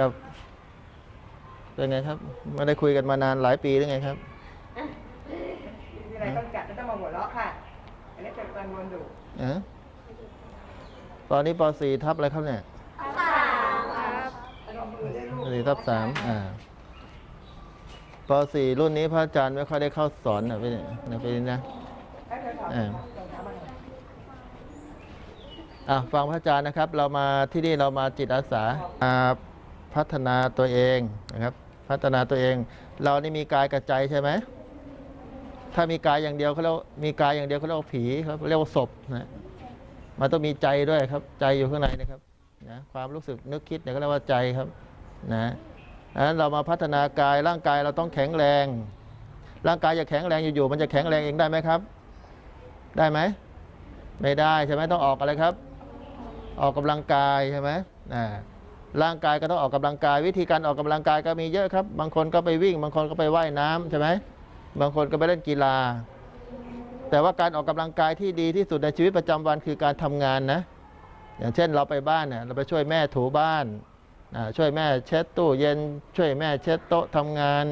กับเป็นไงครับไม่ได้คุยกันมานานหลายปีหรือไงครับมีอะไรต้องจัดไม่ต้องมาหัวเราะค่ะอันนี้เป็นการวนดุเอะตอนนี้ป .4 ทับอะไรครับเนี่ยลงมือได้ลูกสี่ทับสามอ่าป .4 รุ่นนี้พระอาจารย์ไม่ค่อยได้เข้าสอนนะพี่เนี่ยนะพี่นะให้เธอถอดเออรองเท้ามาหน่อยอะฟังพระอาจารย์นะครับ เรามาที่นี่เรามาจิตอาสามา พัฒนาตัวเองนะครับ พัฒนาตัวเอง เรานี่มีกายกับใจใช่ไหมถ้ามีกายอย่างเดียวเขาเรียกว่ามีกายอย่างเดียวเขาเรียกว่าผีครับเรียกว่าศพนะมันต้องมีใจด้วยครับ ใจอยู่ข้างในนะครับนะความรู้สึกนึกคิดเนี่ยก็เรียกว่าใจครับนะดังนั้นเรามาพัฒนากายร่างกายเราต้องแข็งแรง ร่างกายจะแข็งแรงอยู่ๆมันจะแข็งแรงเองได้ไหมครับ ได้ไหมไม่ได้ใช่ไหมต้องออกอะไรครับ ออกกำลังกายใช่ไหมอ่า ร่างกายก็ต้องออกกำลังกาย วิธีการออกกำลังกายก็มีเยอะครับ บางคนก็ไปวิ่ง บางคนก็ไปว่ายน้ำใช่ไหมบางคนก็ไปเล่นกีฬา แต่ว่าการออกกำลังกายที่ดีที่สุดในชีวิตประจำวันคือการทำงานนะ อย่างเช่นเราไปบ้านเนี่ยเราไปช่วยแม่ถูบ้านช่วยแม่เช็ดตู้เย็น ช่วยแม่เช็ดโต๊ะทำงาน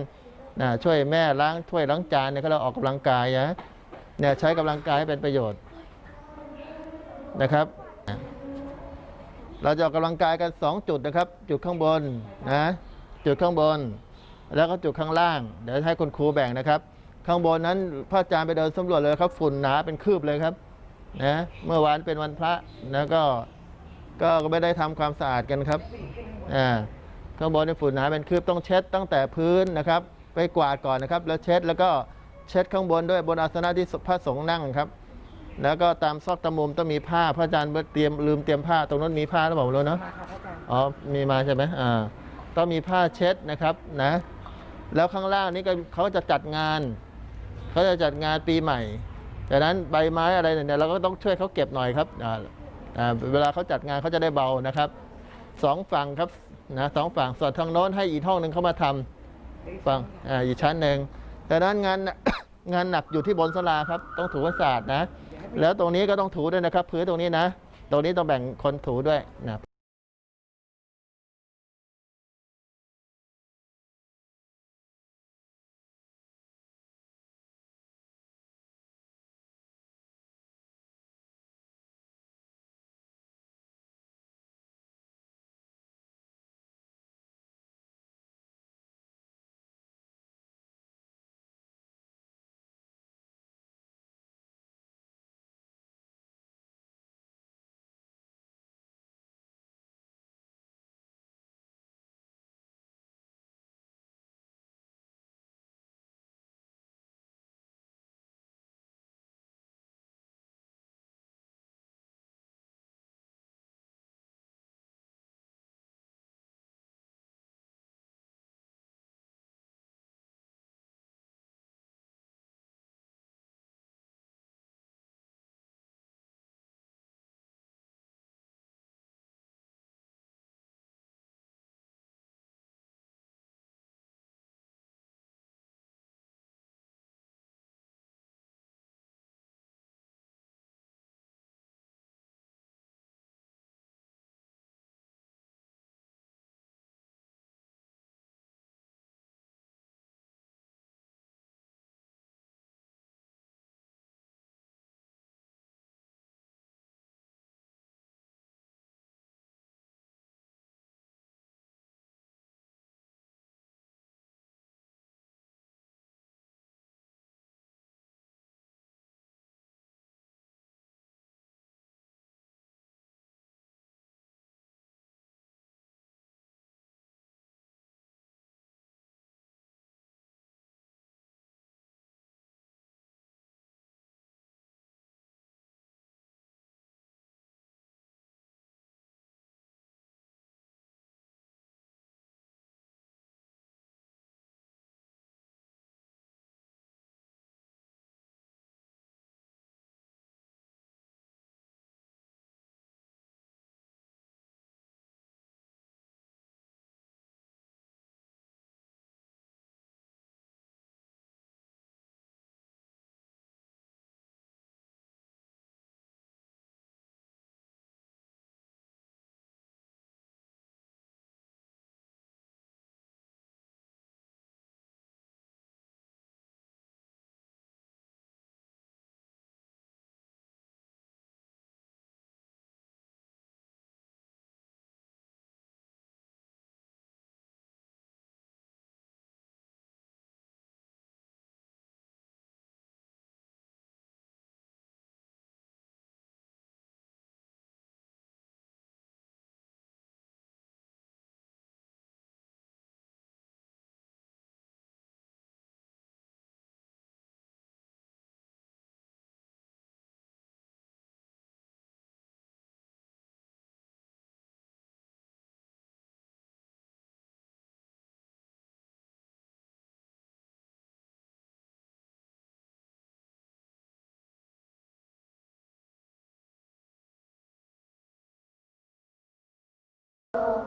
ช่วยแม่ล้างถ้วยล้างจานเนี่ยก็เราออกกำลังกายนะเนี่ยใช้กำลังกายให้เป็นประโยชน์นะครับ เราจะออกกำลังกายกัน 2 จุดนะครับ จุดข้างบนนะจุดข้างบน แล้วก็จุดข้างล่าง เดี๋ยวให้คุณครูแบ่งนะครับ ข้างบนนั้นพระอาจารย์ไปเดินสำรวจเลยครับ ฝุ่นหนาเป็นคืบเลยครับนะเมื่อวานเป็นวันพระนะก็ก็ไม่ได้ทำความสะอาดกันครับอ่าข้างบนในฝุ่นหนาเป็นคืบต้องเช็ดตั้งแต่พื้นนะครับ ไปกวาดก่อนนะครับ แล้วเช็ดแล้วก็เช็ดข้างบนด้วยบนอาสนะที่พระสงฆ์นั่งครับ แล้วก็ตามซอกตะมุมต้องมีผ้าพระอาจารย์เตรียมลืมเตรียมผ้าตรงนั้นมีผ้าหรือเปล่าไม่รู้เนาะมาค่ะพระอาจารย์อ๋อมีมาใช่ไหมอ่าต้องมีผ้าเช็ดนะครับนะ แล้วข้างล่างนี้ก็เขาจะจัดงานเขาจะจัดงานปีใหม่ดังนั้นใบไม้อะไรเนี่ยเราก็ต้องช่วยเขาเก็บหน่อยครับอ่าอ่าเวลาเขาจัดงานเขาจะได้เบานะครับสองฝั่งครับนะสองฝั่งส่วนทางโน้นให้อีกห้องหนึ่งเขามาทำฝั่งอ่าอีกชั้นหนึ่งดังนั้นงานงานหนักอยู่ที่บนสลาครับ ต้องถูให้สะอาดนะ แล้วตรงนี้ก็ต้องถูด้วยนะครับ พื้นตรงนี้นะ ตรงนี้ต้องแบ่งคนถูด้วยนะ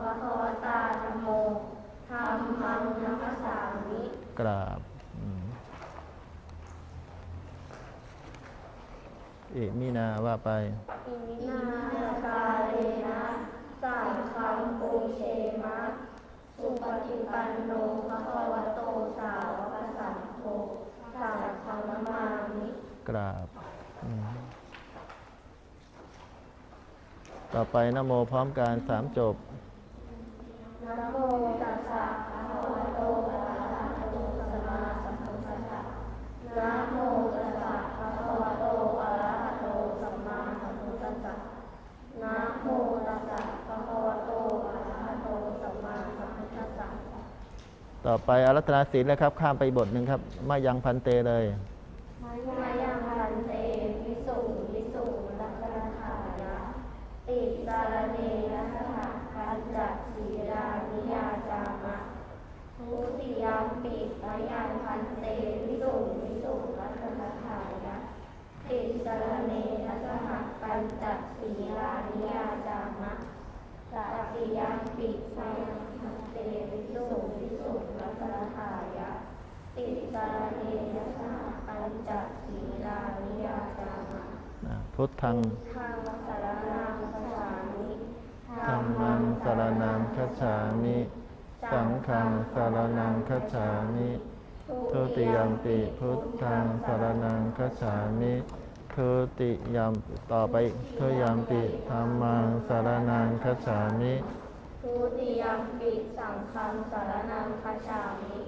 ภะคะวตาธัมโมธัมมังนัมสสามิกราบอืมอิมินาว่าไปอิมินาสกาเลนะสังฆังปูเชมะ สุปฏิปันโนภะคะวะโตสาวกสังโฆสังฆังนามามิกราบอืมต่อไปนะโมพร้อมการสามจบ นะโมตัสสะภะคะวะโตอะระหะโตสัมมาสัมพุทธัสสะนะโมตัสสะภะคะวะโตอะระหะโตสัมมาสัมพุทธัสสะนะโมตัสสะภะคะวะโตอะระหะโตสัมมาสัมพุทธัสสะต่อไปอารัตนาศีลเลยครับ ข้ามไปบทหนึ่งครับ มายังพันเตเลย มายังพันเตวิสุงวิสุงรัตนขายะติสารเนนะสหปัญจศีลานิยาจามะทุติยามปิมายังพันเตวิสุงวิสุงรัตนขายะติสารเนนะสหปัญจศีลานิยาจามะตติยามปิมายังพันเตวิสุงวิสุงรัตนขายะ ติสารเนนะสหปัญจศีลานิยาจามะ นะ พุทธังทางสารนังสฉามิธรรมังสารนังคัจฉามิ สังฆังสารนังคัจฉามิทุติยมปิพุทธังสารนังคัจฉามิทุติยมต่อไปทุติยมปิธรรมังสารนังคัจฉามิทุติยมปิสังฆังสารนังคาฉามิ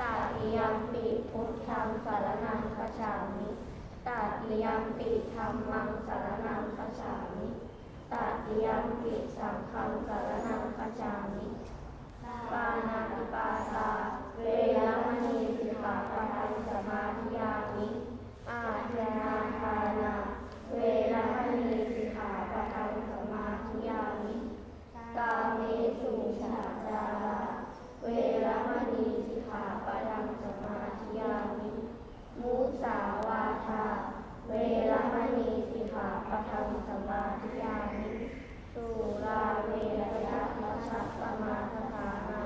ตาติยมปิพุทธังสารนังคาฉามิ ตาติยมปิธรรมังสารนังคาฉามิตาติยมปิสังฆังสารนังคาฉามิปานาติปาตา เวรมณีสิกขาปะทังสมาธิยามิอาเทนาทานาเวรมณีสิกขาปะทังสมาธิยามิกาเมสุมิชาจาราเวรมณีสิกขาปะทังสมาธิยามิ มุสาวาทา เวรมณีสิกขาปะทังสมาธิยามิสุราเมรยะมัชฌัปมาทฐานา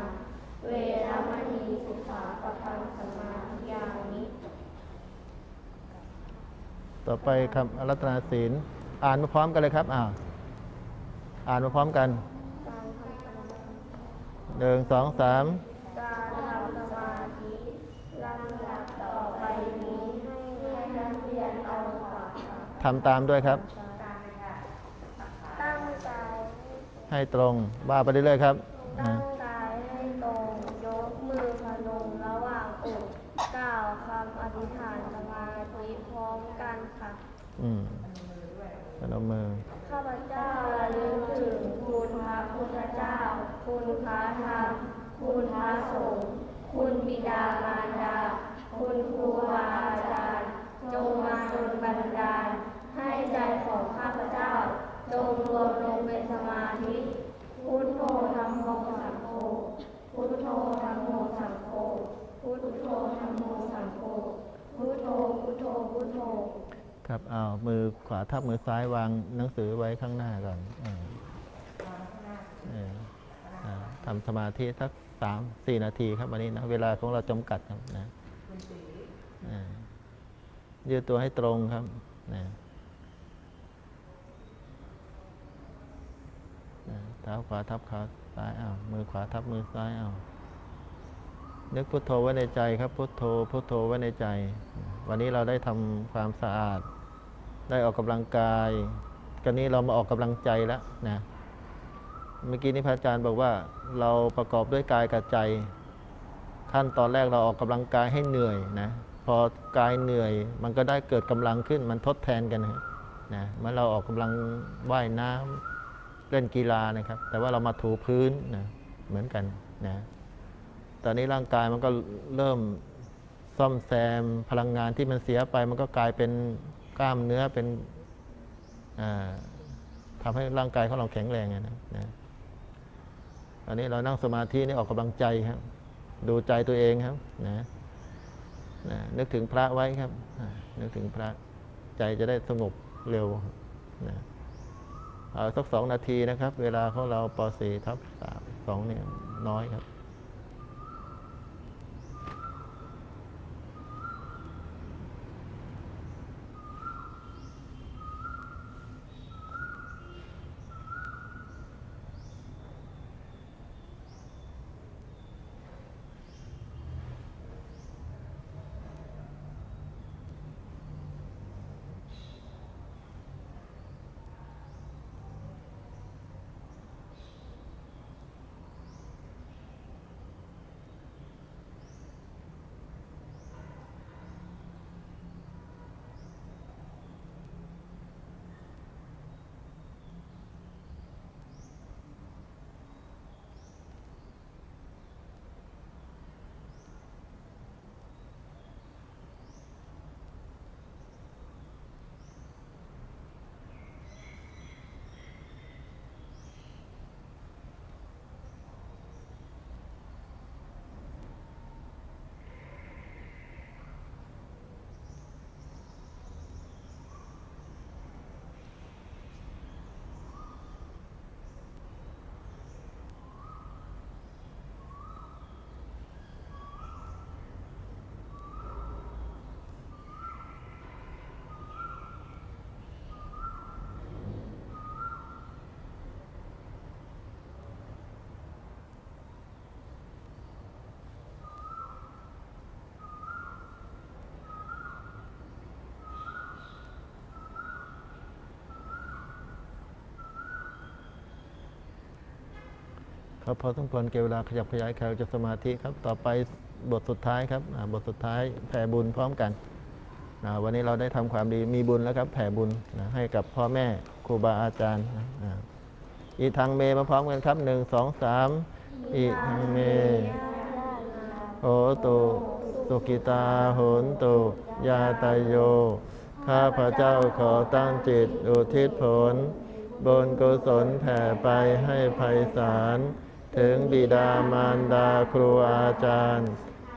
เวรมณีสิกขาปะทังสมาธิยามิ ต่อไปคำอรัตนาศีล อ่านมาพร้อมกันเลยครับ อ่าอ่านมาพร้อมกันหนึ่งสองสาม การทำสมาธิลำดับต่อไปนี้ให้นักเรียนเอาขวา ทำตามด้วยครับ ตั้งใจให้ตรงว่าไปเรื่อยๆครับตั้นะงใจให้ตรงยกมือพนมระหว่างอกกล่าวคำอธิษฐานสมาธิพร้อมกันค่ะอืมพนมมือข้าพเจ้าระลึกถึงคุณพระพุทธเจ้า คุณพระธรรมคุณพระสงฆ์คุณบิดามารดา คุณครูบาอาจารย์ จงมาดล บันดาล ให้ใจของข้าพเจ้า จงรวมลงเป็นสมาธิ พุทโธธรรมโมสังโฆพุทโธธรรมโมสังโฆพุทโธธรรมโมสังโฆพุทโธพุทโธพุทโธครับเอามือขวาทับมือซ้ายวางหนังสือไว้ข้างหน้าก่อนออทำสมาธิสักสามสี่นาทีครับวันนี้นะ เวลาของเราจำกัดครับนะ ยืดตัวให้ตรงครับนะเท้าขวาทับขาซ้ายเอามือขวาทับมือซ้ายเอานึกพุทโธไว้ในใจครับพุทโธพุทโธไว้ในใจ วันนี้เราได้ทำความสะอาด ได้ออกกำลังกายกันนี้เรามาออกกำลังใจแล้วนะเมื่อกี้นี้พระอาจารย์บอกว่าเราประกอบด้วยกายกับใจ ขั้นตอนแรกเราออกกำลังกายให้เหนื่อยนะ อกายเหนื่อย มันก็ได้เกิดกำลังขึ้นมันทดแทนกันนะครับนะเมื่อเราออกกำลังว่ายน้ำเล่นกีฬานะครับ แต่ว่าเรามาถูพื้นนะเหมือนกันนะตอนนี้ร่างกายมันก็เริ่มซ่อมแซมพลังงานที่มันเสียไป มันก็กลายเป็นกล้ามเนื้อเป็นอ่าทำให้ร่างกายของเราแข็งแรงนะนะตอนนี้เรานั่งสมาธินี่ออกกำลังใจครับ ดูใจตัวเองครับนะ นึกถึงพระไว้ครับนึกถึงพระใจจะได้สงบเร็วนะเอาสักสองนาทีนะครับ เวลาของเราป .4 ทับสามสองเนี่ยน้อยครับ ครับพอสมควรเกี่ยวเวลาขยับขยายแขวจากสมาธิครับ ต่อไปบทสุดท้ายครับบทสุดท้ายแผ่บุญพร้อมกันนะวันนี้เราได้ทำความดีมีบุญแล้วครับแผ่บุญนะให้กับพ่อแม่ครูบาอาจารย์นะอีทางเมมาพร้อมกันครับหนึ่งสองสามอีทางเมโหตุสุกิตาโหนตุยาตายโย ข้าพระเจ้าขอตั้งจิตอุทิศผล บนกุศลแผ่ไปให้ภัยสาร ถึงบิดามารดาครูอาจารย์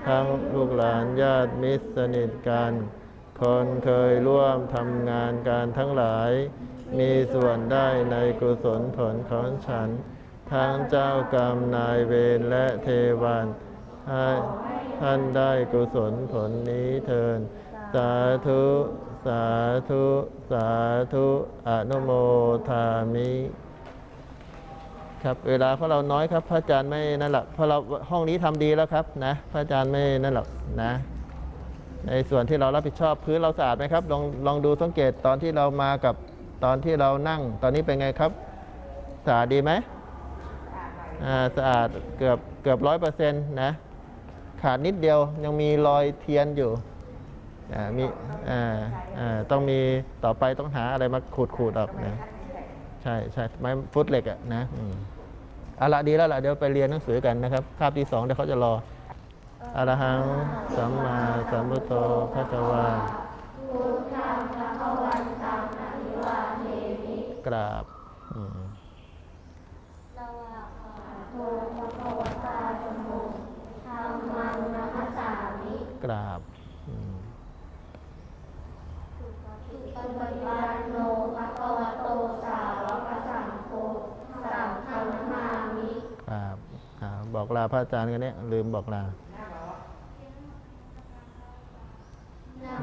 ทั้งลูกหลานญาติมิตรสนิทกัน คนเคยร่วมทำงานการทั้งหลาย มีส่วนได้ในกุศลผลของฉัน ทั้งเจ้ากรรมนายเวรและเทวันให้ท่านได้กุศลผลนี้เทิน สาธุ สาธุ สาธุ อนุโมทามิ ครับเวลาของเราน้อยครับพระอาจารย์ไม่นั่นแหละเพราะเราห้องนี้ทำดีแล้วครับนะพระอาจารย์ไม่นั่นหรอกนะ ในส่วนที่เรารับผิดชอบพื้นเราสะอาดไหมครับลองลองดูสังเกตตอนที่เรามากับตอนที่เรานั่ง ตอนนี้เป็นไงครับสะอาดดีไหมอ่าสะอาดเกือบเกือบร้อยเปอร์เซ็นต์นะขาดนิดเดียวยังมีรอยเทียนอยู่อ่ามีอ่าอ่าต้องมีต่อไปต้องหาอะไรมาขูดขูดๆออกนะใช่ใช่ไม้ฟุตเหล็กอะนะอืม เอาละดีแล้วล่ะเดี๋ยวไปเรียนหนังสือกันนะครับคาบที่สองเดี๋ยวเขาจะรออรหังสัมมาสัมพุทโธพระวาพุทธังพระวันตังอภิวาเทมิกราบอืมสวากขาโตภะคะวตาธรรมโมธัมมังนัสสามิกราบอืม สุปฏิปันโนภะคะวะโตสาวกสังโฆสังฆังนามามิ กราบอ่าบอกลา พระอาจารย์กันเนี่ยลืมบอกลาน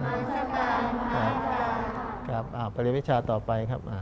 มัสการพระอาจารย์ครับอ่าไปเรียนวิชาต่อไปครับอ่า